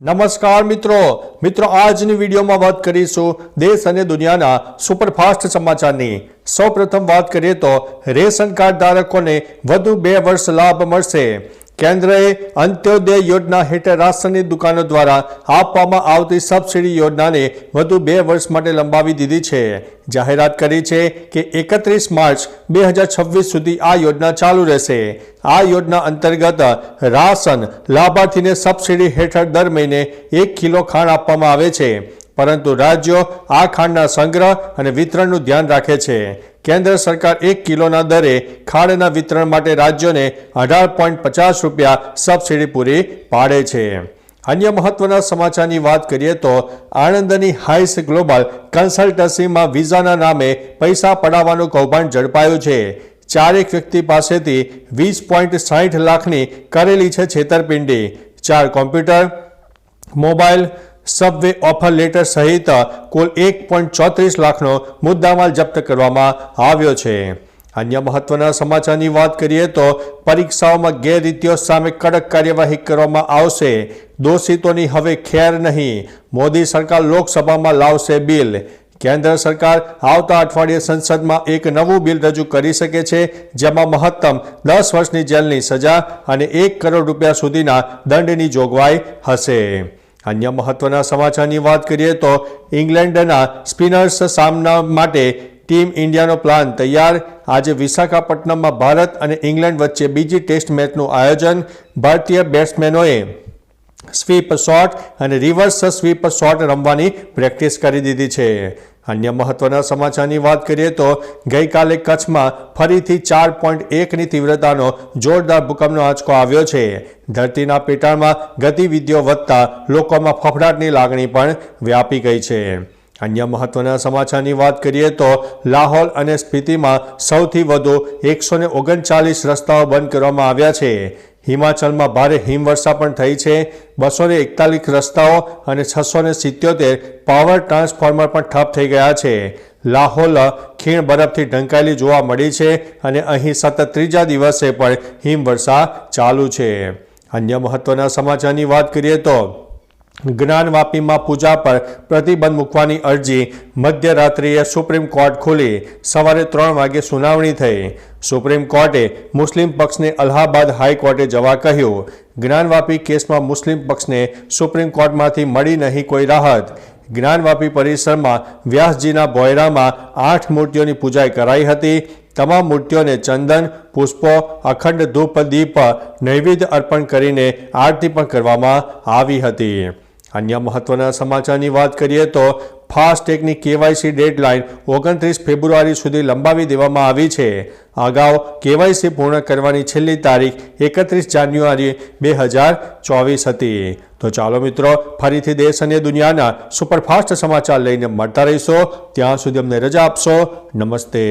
નમસ્કાર મિત્રો. મિત્રો, આજની વિડીયોમાં વાત કરીશું દેશ અને દુનિયાના સુપરફાસ્ટ સમાચારની. સૌપ્રથમ વાત કરીએ તો રેશન કાર્ડ ધારકોને વધુ બે વર્ષ લાભ મળશે. કેન્દ્રએ અંત્યોદય યોજના હેઠળ રાશનની દુકાનો દ્વારા આપવામાં આવતી સબસિડી યોજનાને વધુ બે વર્ષ માટે લંબાવી દીધી છે. જાહેરાત કરી છે કે એકત્રીસ માર્ચ બે હજાર છવ્વીસ સુધી આ યોજના ચાલુ રહેશે. આ યોજના અંતર્ગત રાશન, લાભાર્થીને સબસિડી હેઠળ દર મહિને એક કિલો ખાંડ આપવામાં આવે છે. પરંતુ રાજ્યો આ ખાંડના સંગ્રહ અને વિતરણનું ધ્યાન રાખે છે. કેન્દ્ર સરકાર એક કિલોના દરે ખાંડના વિતરણ માટે રાજ્યોને અઢાર પોઈન્ટ પચાસ રૂપિયા સબસિડી પૂરી પાડે છે. અન્ય મહત્વના સમાચારની વાત કરીએ તો આણંદની હાઈસ ગ્લોબલ કન્સલ્ટન્સીમાં વિઝાના નામે પૈસા પડાવવાનું કૌભાંડ ઝડપાયું છે. ચારેક વ્યક્તિ પાસેથી વીસ પોઈન્ટ સાઠ લાખની કરેલી છે છેતરપિંડી. ચાર computer, mobile subway offer letter સહિત કુલ એક પોઈન્ટ ચોત્રીસ લાખનો મુદ્દામાલ જપ્ત કરવામાં આવ્યો છે. અન્ય મહત્વના સમાચારની વાત કરીએ તો પરીક્ષાઓમાં ગેરરીતિઓ સામે કડક કાર્યવાહી કરવામાં આવશે. દોષિતોની હવે ખેર નહીં. મોદી સરકાર લોકસભામાં લાવશે બિલ. કેન્દ્ર સરકાર આવતા અઠવાડિયે સંસદમાં એક નવું બિલ રજૂ કરી શકે છે, જેમાં મહત્તમ દસ વર્ષની જેલની સજા અને એક કરોડ રૂપિયા સુધીના દંડની જોગવાઈ હશે. અન્ય મહત્વના સમાચારની વાત કરીએ તો ઇંગ્લેન્ડના સ્પિનર્સ સામના માટે ટીમ ઇન્ડિયાનો પ્લાન તૈયાર. આજે વિશાખાપટ્ટનમમાં ભારત અને ઇંગ્લેન્ડ વચ્ચે બીજી ટેસ્ટ મેચનું આયોજન. ભારતીય બેટ્સમેનોએ સ્વીપ શોટ અને રિવર્સ સ્વીપ શોટ રમવાની પ્રેક્ટિસ કરી દીધી છે. અન્ય મહત્વના સમાચારની વાત કરીએ તો ગઈકાલે કચ્છમાં ફરીથી ચાર પોઈન્ટ એકની તીવ્રતાનો જોરદાર ભૂકંપનો આંચકો આવ્યો છે. ધરતીના પેટાળમાં ગતિવિધિઓ વધતા લોકોમાં ફફડાટની લાગણી પણ વ્યાપી ગઈ છે. અન્ય મહત્વના સમાચારની વાત કરીએ તો લાહોલ અને સ્પીતિમાં સૌથી વધુ એકસો ઓગણચાલીસ રસ્તાઓ બંધ કરવામાં આવ્યા છે. હિમાચલમાં ભારે હિમવર્ષા પણ થઈ છે. બસો ને એકતાલીસ રસ્તાઓ અને છસો ને સિત્યોતેર પાવર ટ્રાન્સફોર્મર પણ ઠપ થઈ ગયા છે. લાહોલ, ખીણ બરફથી ઢંકાયેલી જોવા મળી છે અને અહીં સતત ત્રીજા દિવસે પણ હિમવર્ષા ચાલુ છે. અન્ય મહત્વના સમાચારની વાત કરીએ તો જ્ઞાનવાપીમાં પૂજા પર પ્રતિબંધ મૂકવાની અરજી મધ્યરાત્રિએ સુપ્રીમ કોર્ટ ખોલી. સવારે ત્રણ વાગે સુનાવણી થઈ. સુપ્રીમ કોર્ટે મુસ્લિમ પક્ષને અલ્હાબાદ હાઈકોર્ટે જવા કહ્યું. જ્ઞાનવાપી કેસમાં મુસ્લિમ પક્ષને સુપ્રીમ કોર્ટમાંથી મળી નહીં કોઈ રાહત. જ્ઞાનવાપી પરિસરમાં વ્યાસજીના બોયરામાં આઠ મૂર્તિઓની પૂજા કરાઈ હતી. તમામ મૂર્તિઓને ચંદન, પુષ્પો, અખંડ ધૂપ, દીપ નૈવેદ્ય અર્પણ કરીને આરતી પણ કરવામાં આવી હતી. અન્ય મહત્વના સમાચારની વાત કરીએ તો ફાસ્ટેગની કેવાયસી ડેડલાઇન ઓગણત્રીસ ફેબ્રુઆરી સુધી લંબાવી દેવામાં આવી છે. અગાઉ કેવાયસી પૂર્ણ કરવાની છેલ્લી તારીખ એકત્રીસ જાન્યુઆરી બે હજાર ચોવીસ હતી. તો ચાલો મિત્રો, ફરીથી દેશ અને દુનિયાના સુપરફાસ્ટ સમાચાર લઈને મળતા રહીશો. ત્યાં સુધી અમને રજા આપશો. નમસ્તે.